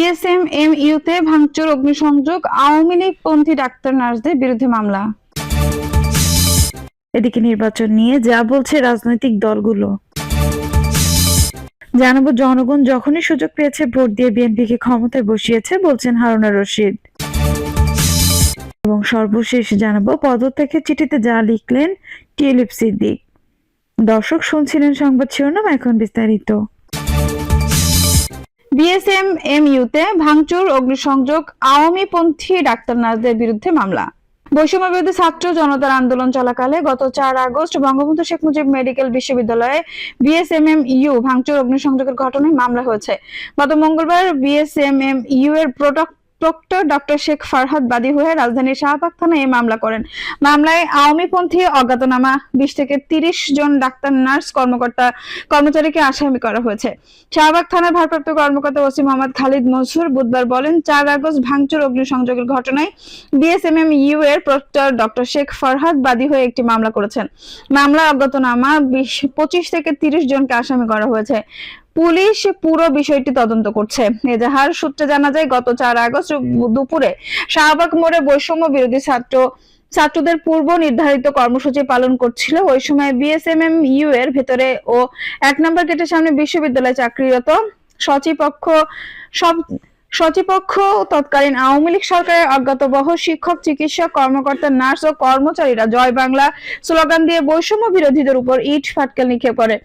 BSM M ইউতে ভাঙচুর, অগ্নিসংযোগ, আওয়ামী লীগ পন্থী ডাক্তার নার্সদের বিরুদ্ধে মামলা। এদিকে নির্বাচন নিয়ে যা বলছে রাজনৈতিক দলগুলো। জানাব, জনগণ যখনই সুযোগ পেয়েছে ভোট দিয়ে বিএনপিকে ক্ষমতায় বসিয়েছে, বলছেন হারুনা রশিদ। এবং সর্বশেষ জানাব, পদত্যাগের চিঠিতে যা লিখলেন টিউলিপ সিদ্দিক। দর্শক শুনছিলেন সংবাদ শিরোনাম, এখন বিস্তারিত। বিএসএম এমইউতে ভাঙচুর, অগ্নিসংযোগ আওয়ামী পন্থী ডাক্তার নার্সদের বিরুদ্ধে মামলা। বৈষম্য বিরোধী ছাত্র জনতার আন্দোলন চলাকালে গত চার আগস্ট বঙ্গবন্ধু শেখ মুজিব মেডিকেল বিশ্ববিদ্যালয়ে বিএসএমএম ইউ ভাঙচুর, অগ্নিসংযোগের ঘটনায় মামলা হয়েছে। গত মঙ্গলবার বিএসএমএম ইউ এর product proctor doctor Sheikh Farhad বাদী হয়ে রাজধানীর শাহবাগ থানায় মামলা করেন। মামলায় আওয়ামীপন্থী অজ্ঞাতনামা, বিশ থেকে তিরিশ জন ডাক্তার, নার্স, কর্মকর্তা, কর্মচারীকে আসামি করা হয়েছে। শাহবাগ থানার ভারপ্রাপ্ত কর্মকর্তা ওসি মোহাম্মদ খালিদ মনসুর বুধবার বলেন, চার আগস্ট ভাঙচুর, অগ্নিসংযোগের ঘটনায় বিএসএমএম ইউ এর প্রক্টর ডক্টর শেখ ফরহাদ বাদী হয়ে একটি মামলা করেছেন। মামলার অজ্ঞাতনামা, বিশ, পঁচিশ থেকে তিরিশ জনকে আসামি করা হয়েছে। পুলিশ পুরো বিষয়টি তদন্ত করছে। এজাহার সূত্রে জানা যায়, গত চার আগস্ট দুপুরে শাহবাগ মোড়ে বৈষম্য বিরোধী ছাত্র, ছাত্রদের পূর্ব নির্ধারিত কর্মসূচি পালন করছিল। ওই সময় বিএসএমএম ইউ এর ভেতরে ও এক নম্বর গেটের সামনে বিশ্ববিদ্যালয়ে চাকরিরত সচিপক্ষ সব সচিপক্ষ তৎকালীন আওয়ামী লীগ সরকারের অজ্ঞাতবহ শিক্ষক, চিকিৎসক, কর্মকর্তা, নার্স ও কর্মচারীরা জয় বাংলা স্লোগান দিয়ে বৈষম্য বিরোধীদের উপর ইট ফাটকেল নিক্ষেপ করে।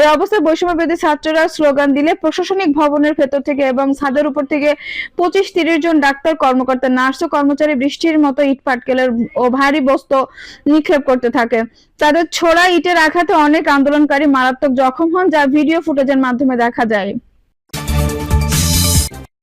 এই অবস্থায় বৈষম্য বিরোধী ছাত্ররা স্লোগান দিলে প্রশাসনিক ভবনের ভেতর থেকে এবং ছাদের উপর থেকে পঁচিশ তিরিশ জন ডাক্তার, কর্মকর্তা, নার্স ও কর্মচারী বৃষ্টির মতো ইট ফাটকেলের ও ভারী বস্তু নিক্ষেপ করতে থাকে। তাদের ছোড়া ইটের আঘাতে অনেক আন্দোলনকারী মারাত্মক জখম হন, যা ভিডিও ফুটেজের মাধ্যমে দেখা যায়।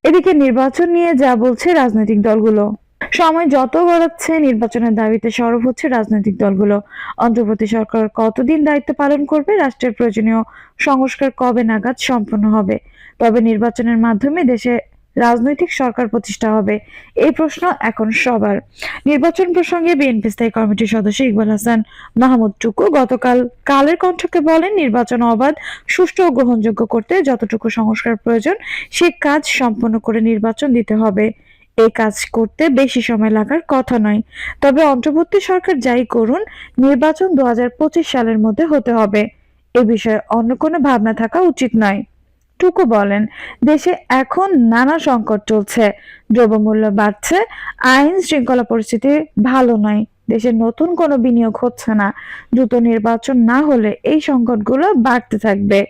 এদিকে নির্বাচন নিয়ে যা বলছে রাজনৈতিক দলগুলো। সময় যত গড়াচ্ছে, নির্বাচনের দাবিতে সরব হচ্ছে রাজনৈতিক দলগুলো। অন্তর্বর্তী সরকার কতদিন দায়িত্ব পালন করবে, রাষ্ট্রের প্রয়োজনীয় সংস্কার কবে নাগাদ সম্পন্ন হবে? তবে নির্বাচনের মাধ্যমে দেশে রাজনৈতিক সরকার প্রতিষ্ঠা হবে। এই প্রশ্ন এখন সবার। নির্বাচন প্রসঙ্গে বিএনপি স্থায়ী কমিটির সদস্য ইকবাল হাসান মাহমুদ টুকু গতকাল কালের কণ্ঠকে বলেন, নির্বাচন অবাধ, সুষ্ঠু ও গ্রহণযোগ্য করতে যতটুকু সংস্কার প্রয়োজন, সে কাজ সম্পন্ন করে নির্বাচন দিতে হবে। এই কাজ করতে বেশি সময় লাগার কথা নয়। তবে অন্তর্বর্তী সরকার যাই করুন, নির্বাচন দু হাজার পঁচিশ সালের মধ্যে হতে হবে। এ বিষয়ে অন্য কোনো ভাবনা থাকা উচিত নয়। টুকু বলেন দেশে এখন নানা সংকট চলছে। দ্রব্যমূল্য বাড়ছে আইন শৃঙ্খলা পরিস্থিতি ভালো নয়। দেশে নতুন কোনো বিনিয়োগ হচ্ছে না। দ্রুত নির্বাচন না হলে এই সংকটগুলো বাড়তে থাকবে।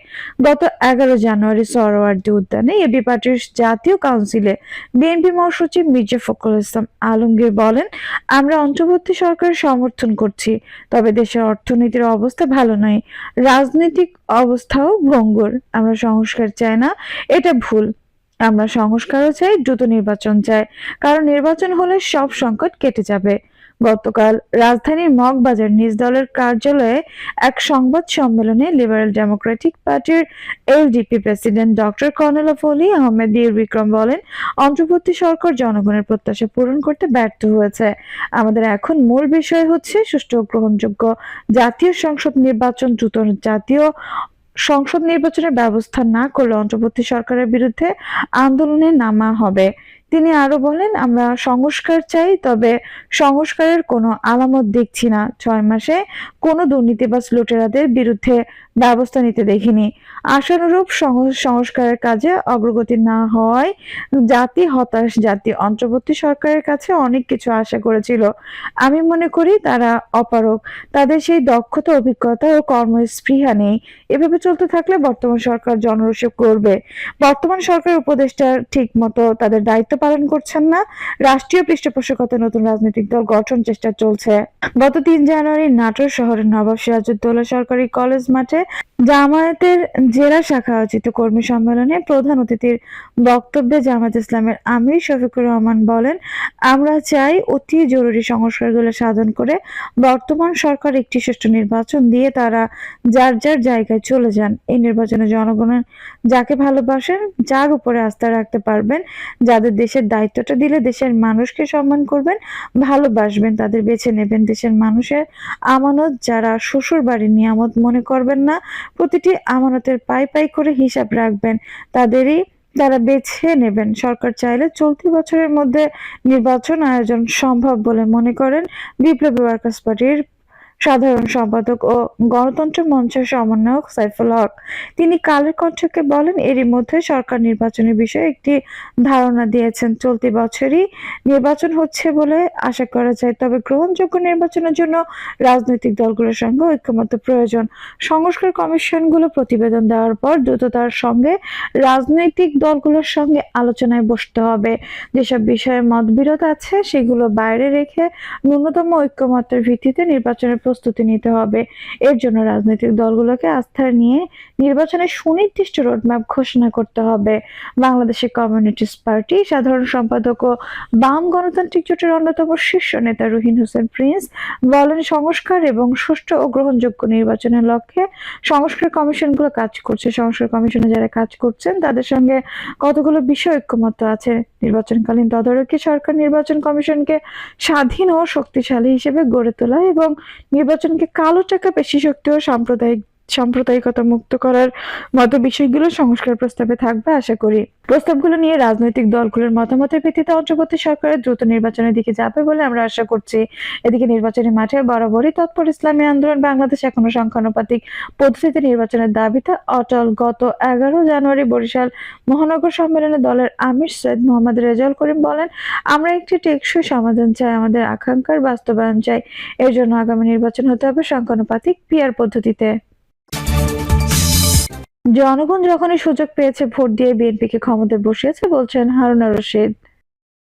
গত এগারো জানুয়ারি সরোয়ার্দী উদ্যানে এবি পার্টির জাতীয় কাউন্সিলে বিএনপি মহাসচিব মির্জা ফখরুল ইসলাম আলমগীর বলেন, আমরা অন্তর্বর্তী সরকারের সমর্থন করছি, তবে দেশের অর্থনীতির অবস্থা ভালো নয়। রাজনৈতিক অবস্থাও ভঙ্গুর। আমরা সংস্কার চাই না, এটা ভুল। আমরা সংস্কারও চাই, দ্রুত নির্বাচন চাই। কারণ নির্বাচন হলে সব সংকট কেটে যাবে। গতকাল রাজধানীর মগবাজার নিজ দলের কার্যালয়ে এক সংবাদ সম্মেলনে লিবারেল ডেমোক্রেটিক পার্টির LDP president doctor colonel of Oli Ahmed বীর বিক্রম বলেন, অন্তর্বর্তী সরকার জনগণের প্রত্যাশা পূরণ করতে ব্যর্থ হয়েছে। আমাদের এখন মূল বিষয় হচ্ছে সুষ্ঠু গ্রহণযোগ্য জাতীয় সংসদ নির্বাচন, দ্রুত জাতীয় সংসদ নির্বাচনের ব্যবস্থা না করলে অন্তর্বর্তী সরকারের বিরুদ্ধে আন্দোলনে নামা হবে। তিনি আরও বলেন, আমরা সংস্কার চাই, তবে সংস্কারের কোনো আলামত দেখছি না। ছয় মাসে কোনো দুর্নীতিবাজ লুটেরাদের বিরুদ্ধে ব্যবস্থা নিতে দেখিনি। আশানুরূপ সংস্কারের কাজে অগ্রগতি না হওয়ায় জাতি হতাশ। জাতি অন্তর্বর্তী সরকারের কাছে অনেক কিছু আশা করেছিল। আমি মনে করি তারা অপারক তাদের সেই দক্ষতা, অভিজ্ঞতা ও কর্মস্পৃহা নেই। এভাবে চলতে থাকলে বর্তমান সরকার জনরোষে করবে বর্তমান সরকার উপদেষ্টা ঠিক মতো তাদের দায়িত্ব পালন করছেন না। রাষ্ট্রীয় পৃষ্ঠপোষকতা নতুন রাজনৈতিক দল গঠন চেষ্টা চলছে। গত তিন জানুয়ারি নাটোর শহরের নবাব সিরাজউদ্দৌলা সরকারি কলেজ মাঠে জামায়াতের জেলা শাখা আয়োজিত কর্মী সম্মেলনে প্রধান অতিথির বক্তব্যে জামায়াত ইসলামের আমির শফিকুর রহমান বলেন, আমরা চাই অতি জরুরি সংস্কারগুলো সাধন করে বর্তমান সরকার একটি সুষ্ঠু নির্বাচন দিয়ে তারা যার যার জায়গায় চলে যান। এই নির্বাচনে জনগণের যাকে ভালোবাসেন, যার উপরে আস্থা রাখতে পারবেন, যাদের দেশের দায়িত্বটা দিলে দেশের মানুষকে সম্মান করবেন, ভালোবাসবেন, তাদের বেছে নেবেন। দেশের মানুষের আমানত যারা শ্বশুর বাড়ির নিয়ামত মনে করবেন না, প্রতিটি আমানতের পাই পাই করে হিসাব রাখবেন। তাদেরই তারা বেছে নেবেন। সরকার চাইলে চলতি বছরের মধ্যে নির্বাচন আয়োজন সম্ভব বলে মনে করেন বিপ্লবী ওয়ার্কার্স পার্টির সাধারণ সম্পাদক ও গণতন্ত্র মঞ্চের সমন্বয়ক সাইফুল হক। তিনি কালের কণ্ঠকে বলেন, এরই মধ্যে সরকার নির্বাচনের বিষয়ে একটি ধারণা দিয়েছেন। চলতি বছরই নির্বাচন হচ্ছে বলে আশা করা যায়। তবে গ্রহণযোগ্য নির্বাচনের জন্য রাজনৈতিক দলগুলোর সঙ্গে ঐক্যমত্য প্রয়োজন। সংস্কার কমিশনগুলো প্রতিবেদন দেওয়ার পর দ্রুততার সঙ্গে রাজনৈতিক দলগুলোর সঙ্গে আলোচনায় বসতে হবে। যেসব বিষয়ে মতবিরোধ আছে, সেগুলো বাইরে রেখে ন্যূনতম ঐক্যমত্যের ভিত্তিতে নির্বাচনের প্রস্তুতি নিতে হবে। এর জন্য রাজনৈতিক দলগুলোকে আস্থা নিয়ে নির্বাচনের সুনির্দিষ্ট রোডম্যাপ ঘোষণা করতে হবে। বাংলাদেশের কমিউনিস্ট পার্টি সাধারণ সম্পাদক ও বাম গণতান্ত্রিক জোটের অন্যতম শীর্ষ নেতা রুহিন হোসেন প্রিন্স বলেন, সংস্কার এবং সুষ্ঠু ও গ্রহণযোগ্য নির্বাচনের লক্ষ্যে সংস্কার কমিশনগুলো কাজ করছে। সংস্কার কমিশনে যারা কাজ করছেন, তাদের সঙ্গে কতগুলো বিষয় ঐক্যমত্য আছে? নির্বাচনকালীন তদারকি সরকার নির্বাচন কমিশনকে স্বাধীন ও শক্তিশালী হিসেবে গড়ে তোলা এবং নির্বাচনকে কালো টাকা পেশি শক্তি ও সাম্প্রদায়িক সাম্প্রদায়িকতা মুক্ত করার মতো বিষয়গুলো সংস্কার প্রস্তাবে থাকবে, আশা করি। প্রস্তাবগুলো নিয়ে রাজনৈতিক দলগুলোর মতামতের ভিত্তিতে অন্তর্বর্তী সরকারের দ্রুত নির্বাচনের দিকে যাবে বলে আমরা আশা করছি। এদিকে নির্বাচনী মাঠে বরাবরই তৎপর ইসলামী আন্দোলন, বাংলাদেশ এখনও সংখ্যানুপাতিক পদ্ধতিতে নির্বাচনের দাবিতে অটল গত এগারো জানুয়ারি বরিশাল মহানগর সম্মেলনে দলের আমির সৈয়দ মোহাম্মদ রেজাউল করিম বলেন, আমরা একটি টেকসই সমাধান চাই, আমাদের আকাঙ্ক্ষার বাস্তবায়ন চাই। এর জন্য আগামী নির্বাচন হতে হবে সংখ্যানুপাতিক পিয়ার পদ্ধতিতে। জনগণ যখনই সুযোগ পেয়েছে, ভোট দিয়ে বিএনপিকে ক্ষমতায় বসিয়েছে বলছেন হারুনা রশিদ।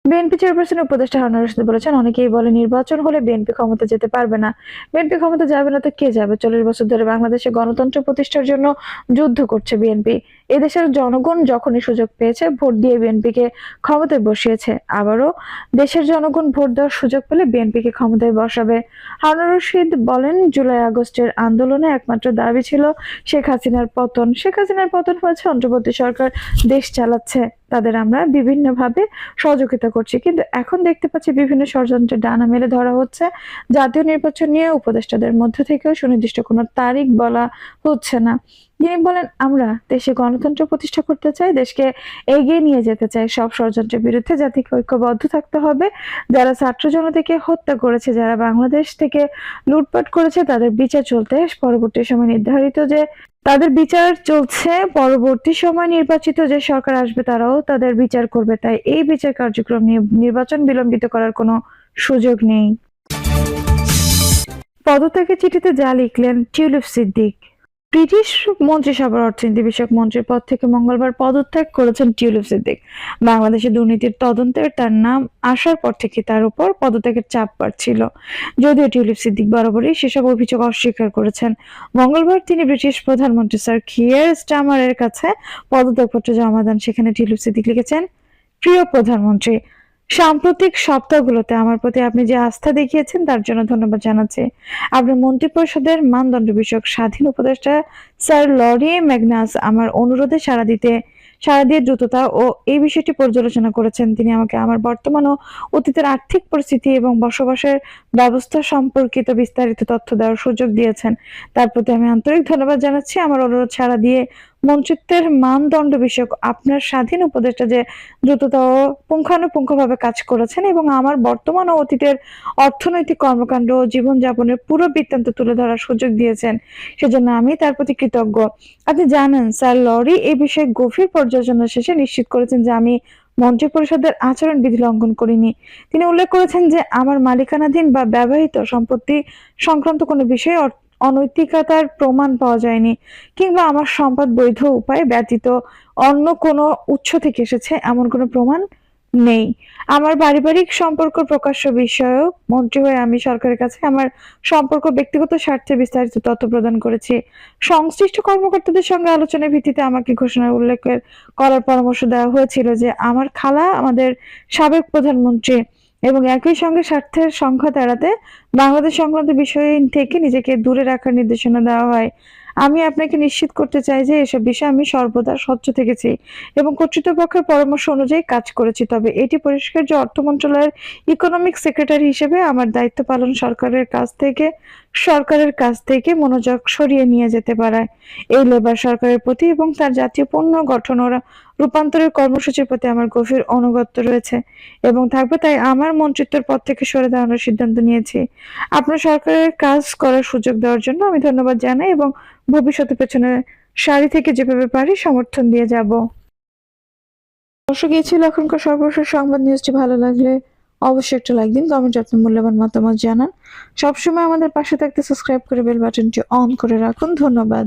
বিএনপি চেয়ারপারসন উপদেষ্টা হারুনা রশিদ বলেছেন, অনেকেই বলে নির্বাচন হলে বিএনপি ক্ষমতা যেতে পারবে না। বিএনপি ক্ষমতা যাবে না তো কে যাবে? চল্লিশ বছর ধরে বাংলাদেশে গণতন্ত্র প্রতিষ্ঠার জন্য যুদ্ধ করছে বিএনপি। এদেশের জনগণ যখনই সুযোগ পেয়েছে, ভোট দিয়ে বিএনপিকে ক্ষমতায় বসিয়েছে। আবারও দেশের জনগণ ভোট দেওয়ার সুযোগ পেলে বিএনপিকে ক্ষমতায় বসাবে। হারুন রশিদ বলেন, জুলাই আগস্টের আন্দোলনে একমাত্র দাবি ছিল শেখ হাসিনার পতন। শেখ হাসিনার পতন হয়েছে, অন্তর্বর্তী সরকার দেশ চালাচ্ছে। তাদের আমরা বিভিন্নভাবে সহযোগিতা করছি। কিন্তু এখন দেখতে পাচ্ছি বিভিন্ন ষড়যন্ত্রের ডানা মেলে ধরা হচ্ছে। জাতীয় নির্বাচন নিয়ে উপদেষ্টাদের মধ্য থেকেও সুনির্দিষ্ট কোনো তারিখ বলা হচ্ছে না। তিনি বলেন, আমরা দেশে গণতন্ত্র প্রতিষ্ঠা করতে চাই, দেশকে এগিয়ে নিয়ে যেতে চাই সব ষড়যন্ত্রের বিরুদ্ধে জাতিকে ঐক্যবদ্ধ থাকতে হবে। যারা ছাত্র জনতাকে হত্যা করেছে, যারা বাংলাদেশ থেকে লুটপাট করেছে, তাদের বিচার চলতে পরবর্তী সময় নির্ধারিত যে তাদের বিচার চলছে, পরবর্তী সময় নির্বাচিত যে সরকার আসবে, তারাও তাদের বিচার করবে। তাই এই বিচার কার্যক্রম নিয়ে নির্বাচন বিলম্বিত করার কোনো সুযোগ নেই। পদত্যাগের চিঠিতে যা লিখলেন টিউলিপ সিদ্দিক। ব্রিটিশ মন্ত্রিসভার অর্থনীতি বিষয়ক মন্ত্রীর পদ থেকে মঙ্গলবার পদত্যাগ করেছেন টিউলিপ সিদ্দিক। বাংলাদেশে দুর্নীতির তদন্তের তার নাম আসার পর থেকে তার উপর পদত্যাগের চাপ বাড়ছিল। যদিও টিউলিপ সিদ্দিক বরাবরই সেসব অভিযোগ অস্বীকার করেছেন। মঙ্গলবার তিনি ব্রিটিশ প্রধানমন্ত্রী স্যার কিয়ার স্টামারের কাছে পদত্যাগপত্র জমা দেন। সেখানে টিউলিপ সিদ্দিক লিখেছেন, প্রিয় প্রধানমন্ত্রী সাম্প্রতিক সপ্তাহগুলোতে আমার প্রতি আপনি যে আস্থা দেখিয়েছেন, তার জন্য ধন্যবাদ জানাচ্ছি। আপনার মন্ত্রিপরিষদের মানদণ্ড বিষয়ক স্বাধীন উপদেষ্টা স্যার লরি ম্যাগনাস আমার অনুরোধে সাড়া দিতে, সাড়া দিয়ে দ্রুততা ও এই বিষয়টি পর্যালোচনা করেছেন। তিনি আমাকে আমার বর্তমান ও অতীতের আর্থিক পরিস্থিতি এবং বসবাসের ব্যবস্থা সম্পর্কিত বিস্তারিত তথ্য দেওয়ার সুযোগ দিয়েছেন। তার প্রতি আমি আন্তরিক ধন্যবাদ জানাচ্ছি। আমার অনুরোধ ছাড়া দিয়ে মন্ত্রিত্বের মানদণ্ড বিষয়ক আপনার স্বাধীন উপদেষ্টা যে দ্রুততা ও পুঙ্খানুপুঙ্খভাবে কাজ করেছেন এবং আমার বর্তমান ও অতীতের অর্থনৈতিক কর্মকাণ্ড ও জীবনযাপনের পুরো বৃত্তান্ত তুলে ধরার সুযোগ দিয়েছেন, সেজন্য আমি তার প্রতি কৃতজ্ঞ। আপনি জানেন, স্যার লরি এই বিষয়ে গভীর পর্যালোচনা শেষে নিশ্চিত করেছেন যে আমি মন্ত্রিপরিষদের আচরণ বিধি লঙ্ঘন করিনি। তিনি উল্লেখ করেছেন যে আমার মালিকানাধীন বা ব্যবহৃত সম্পত্তি সংক্রান্ত কোনো বিষয়ে অনৈতিকতার প্রমাণ পাওয়া যায়নি কিংবা আমার সম্পদ বৈধ উপায় ব্যতীত অন্য কোনো উৎস থেকে এসেছে এমন কোনো প্রমাণ নেই। আমার পারিবারিক সম্পর্ক প্রকাশ্য বিষয়ক মন্ত্রী হয়ে আমি সরকারের কাছে আমার সম্পর্ক, ব্যক্তিগত স্বার্থে বিস্তারিত তথ্য প্রদান করেছি। সংশ্লিষ্ট কর্মকর্তাদের সঙ্গে আলোচনার ভিত্তিতে আমাকে ঘোষণার উল্লেখ করার পরামর্শ দেওয়া হয়েছিল যে আমার খালা আমাদের সাবেক প্রধানমন্ত্রী এবং একই সঙ্গে স্বার্থের সংখ্যা এড়াতে বাংলাদেশ সংক্রান্ত বিষয় থেকে নিজেকে দূরে রাখার নির্দেশনা দেওয়া হয়। আমি আপনাকে নিশ্চিত করতে চাই যে এসব বিষয়ে আমি সর্বদা স্বচ্ছ থেকেছি এবং কর্তৃপক্ষের পরামর্শ অনুযায়ী কাজ করেছি। তবে এটি পরিষ্কার যে অর্থ মন্ত্রণালয়ের ইকোনমিক সেক্রেটারি হিসেবে আমার দায়িত্ব পালন সরকারের কাছ থেকে, সরকারের কাছ থেকে মনোযোগ সরিয়ে নিয়ে যেতে পারায় এই লেবার সরকারের প্রতি এবং তার জাতীয় পণ্য গঠন রূপান্তরের কর্মসূচির প্রতি আমার গভীর অনুগত্য রয়েছে এবং থাকবে তাই আমার মন্ত্রিত্বের পদ থেকে সরে দাঁড়ানোর সিদ্ধান্ত নিয়েছি। আপনার সরকারের কাজ করার সুযোগ দেওয়ার জন্য আমি ধন্যবাদ জানাই এবং ভবিষ্যতে পেছনে সারি থেকে যেভাবে পারি সমর্থন দিয়ে যাব। দর্শক, এই ছিল এখনকার সর্বশেষ সংবাদ। নিউজটি ভালো লাগলে অবশ্যই একটা লাইক দিন কমেন্টে আপনার মূল্যবান মতামত জানান। সবসময় আমাদের পাশে থাকতে সাবস্ক্রাইব করে বেল বাটনটি অন করে রাখুন। ধন্যবাদ।